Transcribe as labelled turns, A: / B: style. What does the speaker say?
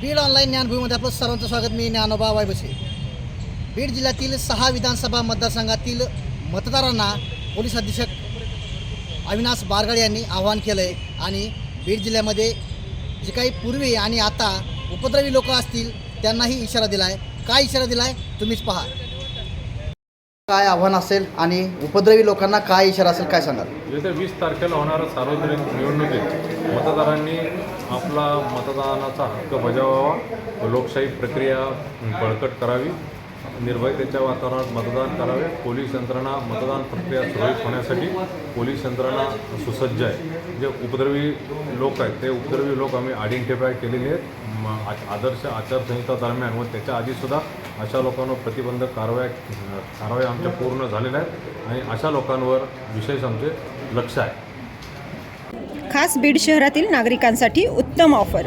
A: Beed online ज्ञानभूमीमध्ये आपलं सर्वांचं स्वागत. मी ज्ञानोबा वायबसे. बीड जिल्ह्यातील सहा विधानसभा मतदारसंघातील मतदारांना पोलीस अधीक्षक अविनाश बारगड यांनी आवाहन केलं आहे आणि बीड जिल्ह्यामध्ये जे काही पूर्वी आणि आता उपद्रवी लोक असतील त्यांनाही इशारा दिला आहे काय इशारा दिला आहे तुम्हीच पहा. काय आव्हान असेल आणि उपद्रवी लोकांना काय इशारा असेल काय सांगाल?
B: येत्या वीस तारखेला होणाऱ्या सार्वजनिक निवडणुकीत मतदारांनी आपला मतदानाचा हक्क बजावावा लोकशाही प्रक्रिया बळकट करावी. निर्भयतेच्या वातावरणात मतदान करावे. पोलीस यंत्रणा मतदान प्रक्रिया सुरळीत होण्यासाठी पोलीस यंत्रणा सुसज्ज आहे. जे उपद्रवी लोक आहेत ते उपद्रवी लोक आम्ही आयडेंटिफाय केलेले आहेत. आदर्श आचारसंहिता दरम्यान व त्याच्या आधीसुद्धा अशा लोकांवर प्रतिबंधक कारवाया कारवाया आमच्या पूर्ण झालेल्या आहेत आणि अशा लोकांवर विशेष आमचे लक्ष आहे.
C: खास बीड शहरातील नागरिकांसाठी उत्तम ऑफर.